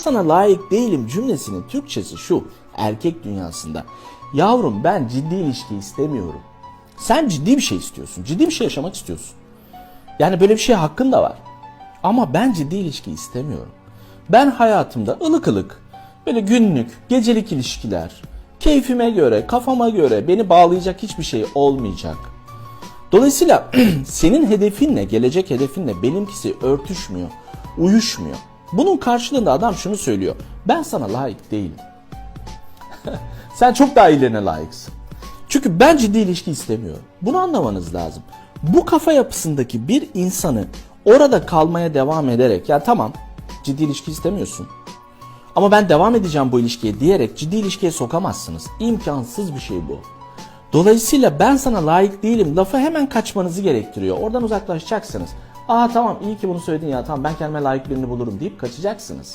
sana layık değilim cümlesinin Türkçesi şu erkek dünyasında. Yavrum ben ciddi ilişki istemiyorum. Sen ciddi bir şey istiyorsun. Ciddi bir şey yaşamak istiyorsun. Yani böyle bir şeye hakkın da var. Ama ben ciddi ilişki istemiyorum. Ben hayatımda ılık ılık, böyle günlük, gecelik ilişkiler, keyfime göre, kafama göre beni bağlayacak hiçbir şey olmayacak. Dolayısıyla senin hedefinle, gelecek hedefinle benimkisi örtüşmüyor, uyuşmuyor. Bunun karşılığında adam şunu söylüyor. Ben sana layık değilim. Sen çok daha iyilerine layıksın. Çünkü ben ciddi ilişki istemiyorum. Bunu anlamanız lazım. Bu kafa yapısındaki bir insanı orada kalmaya devam ederek ya tamam ciddi ilişki istemiyorsun. Ama ben devam edeceğim bu ilişkiye diyerek ciddi ilişkiye sokamazsınız. İmkansız bir şey bu. Dolayısıyla ben sana layık değilim lafı hemen kaçmanızı gerektiriyor. Oradan uzaklaşacaksınız. Aa tamam iyi ki bunu söyledin ya tamam ben kendime layık birini bulurum deyip kaçacaksınız.